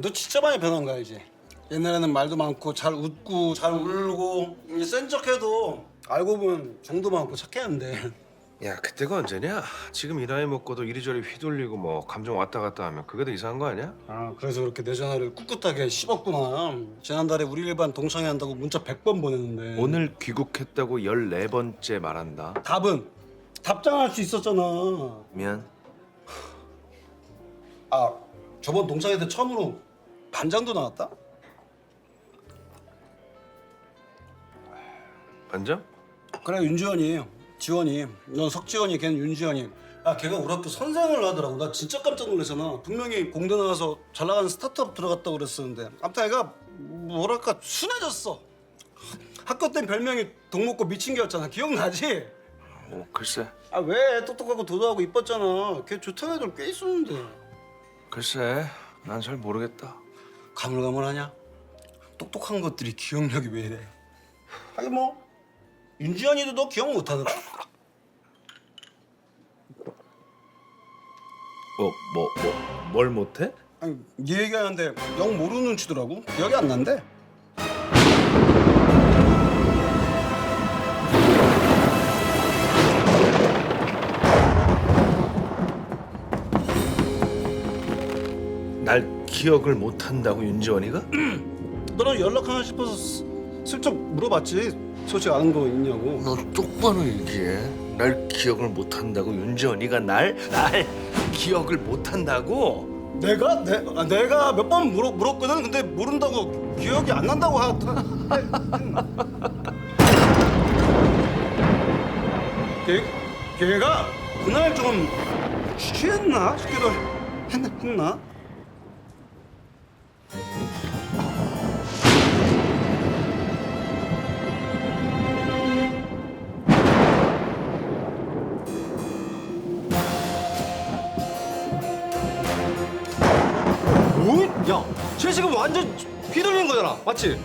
너 진짜 많이 변한 거 알지? 옛날에는 말도 많고 잘 웃고 잘 울고 이제 센 척해도 알고 보면 정도 많고 착했는데 야 그때가 언제냐? 지금 이 나이 먹고도 이리저리 휘둘리고 뭐 감정 왔다 갔다 하면 그게 더 이상한 거 아니야? 아 그래서 그렇게 내 전화를 꿋꿋하게 씹었구나 지난달에 우리 일반 동창회 한다고 문자 100번 보냈는데 오늘 귀국했다고 14번째 말한다 답은 답장할 수 있었잖아 미안 아 저번 동창회 때 처음으로 반장도 나왔다? 반장? 그래 윤지원이 지원이 넌 석지원이 걔는 윤지원이 아 걔가 우리 학교 선생을 하더라고. 나 진짜 깜짝 놀랐잖아. 분명히 공대 나가서 잘 나가는 스타트업 들어갔다고 그랬었는데. 아무튼 애가 뭐랄까 순해졌어. 학교 땐 별명이 동목고 미친 개였잖아. 기억나지? 어 글쎄. 아 왜 똑똑하고 도도하고 이뻤잖아. 걔 좋다는 애들 꽤 있었는데. 글쎄 난 잘 모르겠다 가물가물하냐? 똑똑한 것들이 기억력이 왜 이래 하긴 뭐 윤지원이도 너 기억 못하더라 뭐 뭐 뭐 뭘 못해? 아니 네 얘기하는데 영 모르는 눈치더라고 기억이 안 난대 날 기억을 못한다고 윤지원이가? 너랑 연락하나 싶어서 스- 슬쩍 물어봤지 소식 아는 거 있냐고 너 똑바로 얘기해 날 기억을 못한다고 윤지원이가 날? 날 기억을 못한다고? 내가? 내, 아, 내가 몇 번 물어, 물었거든 근데 모른다고 기억이 안 난다고 하더라 걔, 걔가 그날 좀 취했나 싶기도 했, 했나? 뭐? 야, 쟤 지금 완전 휘둘린 거잖아, 맞지?